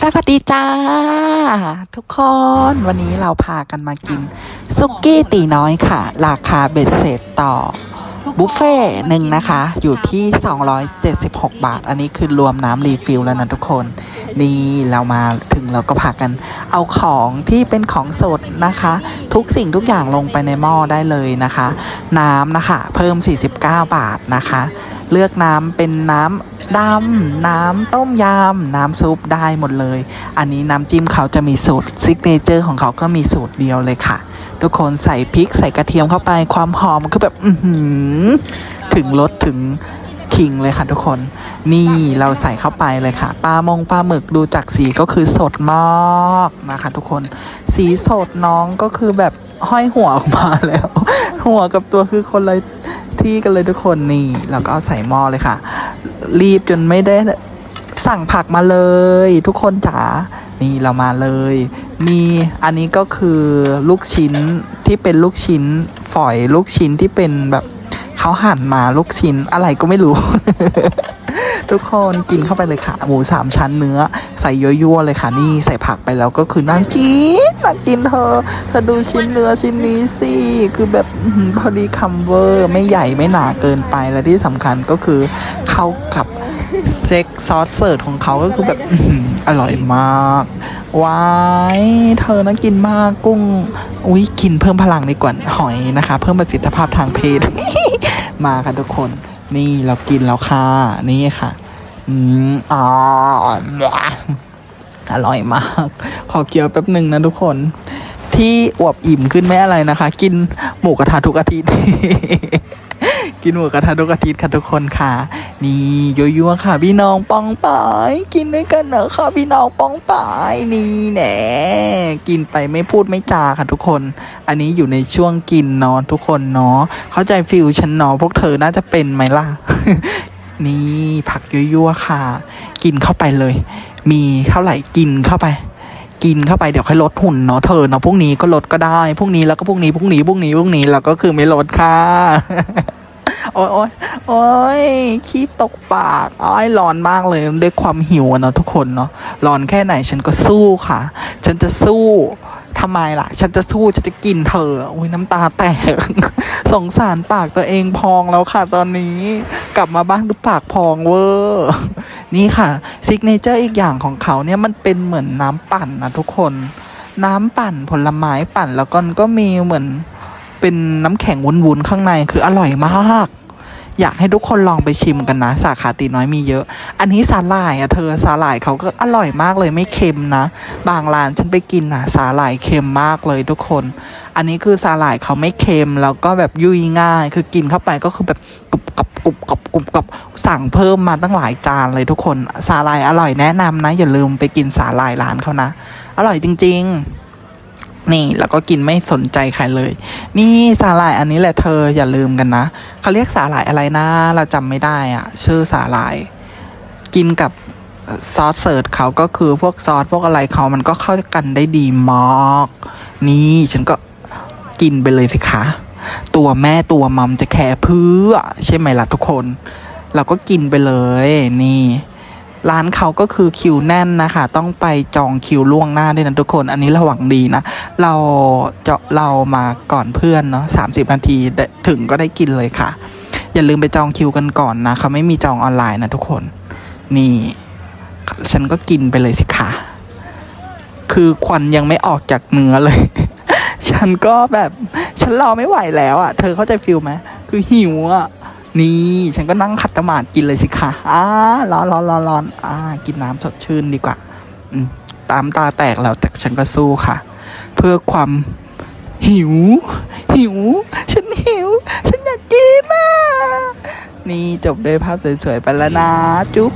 สวัสดีจ้า ทุกคนวันนี้เราพากันมากินซุกี้ตีน้อยค่ะ ราคาเบ็ดเสร็จต่อ บุฟเฟ่หนึ่งนะคะ อยู่ที่ 276 บาท อันนี้คือรวมน้ำรีฟิลแล้วนะทุกคน นี่เรามาถึงเราก็พากัน เอาของที่เป็นของสดนะคะ ทุกสิ่งทุกอย่างลงไปในหม้อได้เลยนะคะ น้ำนะคะ เพิ่ม 49 บาทนะคะ เลือกน้ำเป็นน้ำ ดำน้ำต้มยำน้ำซุปได้หมดเลย อันนี้น้ำจิ้มเขาจะมีสูตรซิกเนเจอร์ของเขาก็มีสูตรเดียวเลยค่ะ ทุกคนใส่พริกใส่กระเทียมเข้าไปความหอมคือแบบถึงรสถึงคิงเลยค่ะทุกคน นี่เราใส่เข้าไปเลยค่ะปลามงปลาหมึกดูจากสีก็คือสดมากนะคะทุกคน สีสดน้องก็คือแบบห้อยหัวออกมาแล้ว หัวกับตัวคือคนละ ที่กันเลยทุกคนนี่เราก็เอาใส่หม้อเลยค่ะ รีบจนไม่ได้สั่งผักมาเลย ทุกคนจ๋านี่เรามาเลย มีอันนี้ก็คือลูกชิ้นที่เป็นลูกชิ้นฝอยลูกชิ้นที่เป็นแบบเขาหั่นมาลูกชิ้นอะไรก็ไม่รู้ ทุกคนกินเข้าไปเลยค่ะ หมูสามชั้นเนื้อ ใส่ยั่วๆเลยค่ะนี่ใส่ผักไปแล้วก็คือน่ากินน่ากินเธอเธอดูชิ้นเนื้อชิ้นนี้สิคือแบบพอดีคัมเวอร์ไม่ใหญ่ไม่หนาเกินไปและที่สำคัญก็คือเข้ากับเซ็กซอสเสิร์ฟของเขาก็คือแบบอื้อหืออร่อยมากว้ายเธอน่ากินมากกุ้งอุ้ยกินเพิ่มพลังดีกว่าหอยนะคะ เพิ่มประสิทธิภาพทางเพศมาค่ะทุกคน นี่เรากินแล้วค่ะนี่ค่ะ อืมอ๋ออร่อยมาก ขอเคี้ยวแป๊บหนึ่งนะทุกคน ที่อวบอิ่มขึ้นไม่อะไรนะคะ กินหมูกระทะทุกอาทิตย์ กินหมูกระทะทุกอาทิตย์ค่ะทุกคนค่ะ นี่ยั่วๆค่ะ พี่น้องปองปายกินด้วยกันเหรอค่ะพี่น้องปองปายนี่แหน่กินไปไม่พูดไม่จาค่ะทุกคน อันนี้อยู่ในช่วงกินเนาะทุกคนเนาะเข้าใจฟิลฉันเนาะพวกเธอน่าจะเป็นไหมล่ะ นี่ผักยั่วๆค่ะ กินเข้าไปเลย มีเท่าไหร่กินเข้าไป กินเข้าไปเดี๋ยวค่อยลดหุ่นเนาะเธอเนาะพรุ่งนี้ก็ลดก็ได้พรุ่งนี้แล้วก็พรุ่งนี้พรุ่งนี้พรุ่งนี้พรุ่งนี้แล้วก็คือไม่ลดค่ะโอ้ยโอ้ยโอ้ยขี้ตกปากอ้อยร้อนมากเลยด้วยความหิวเนาะทุกคนเนาะร้อนแค่ไหนฉันก็สู้ค่ะ ฉันจะสู้ ทำไมล่ะ ฉันจะสู้ฉันจะกินเธอ อุ้ยน้ำตาแตก สงสารปากตัวเองพองแล้วค่ะ ตอนนี้ กลับมาบ้านก็ปากพองเวอร์นี่ค่ะซิกเนเจอร์อีกอย่างของเขาเนี่ยมันเป็นเหมือนน้ำปั่นนะทุกคน น้ำปั่นผลไม้ปั่นแล้วก็ก็มีเหมือนเป็นน้ำแข็งวุ้นๆข้างในคืออร่อยมาก อยากให้ทุกคนลองไปชิมกันนะ สาขาตีน้อยมีเยอะ อันนี้สาหร่ายอะเธอสาหร่ายเขาก็อร่อยมากเลยไม่เค็มนะ บางร้านฉันไปกินอะสาหร่ายเค็มมากเลยทุกคน อันนี้คือสาหร่ายเขาไม่เค็มแล้วก็แบบยุ่ยง่าย คือกินเข้าไปก็คือแบบกรุบกรับกรุบกรับกรุบกรับสั่งเพิ่มมาตั้งหลายจานเลยทุกคนสาหร่ายอร่อยแนะนำนะ อย่าลืมไปกินสาหร่ายร้านเขานะ อร่อยจริง ๆ นี่แล้วก็กินไม่สนใจใครเลย นี่สาหร่ายอันนี้แหละเธออย่าลืมกันนะเขาเรียกสาหร่ายอะไรนะ เราจำไม่ได้อะชื่อสาหร่าย กินกับซอสเสิร์ฟเขาก็คือพวกซอสพวกอะไรเขามันก็เข้ากันได้ดีมาก นี่ฉันก็กินไปเลยสิคะ ตัวแม่ตัวมัมจะแคร์เพื่อ ใช่ไหมล่ะทุกคน เราก็กินไปเลยนี่ ร้านเขาก็คือคิวแน่นนะคะ ต้องไปจองคิวล่วงหน้าด้วยนะทุกคน อันนี้ระหวังดีนะ เราเจาะเรามาก่อนเพื่อนเนาะสามสิบนาทีถึงก็ได้กินเลยค่ะ อย่าลืมไปจองคิวกันก่อนนะเขาไม่มีจองออนไลน์นะทุกคน นี่ ฉันก็กินไปเลยสิค่ะ คือควันยังไม่ออกจากเนื้อเลย ฉันก็แบบ ฉันรอไม่ไหวแล้วอะ่ะ เธอเข้าใจฟิลไหมคือหิวอะ่ะ นี่ฉันก็นั่งขัดสมาธิกินเลยสิคะอ่าร้อนร้อนร้อนร้อนอ่า กินน้ำสดชื่นดีกว่า อืม ตามตาแตกแล้วแต่ฉันก็สู้ค่ะ เพื่อความหิว หิว ฉันหิว ฉันอยากกินอะ นี่จบด้วยภาพสวยๆไปแล้วนะ จุ๊บ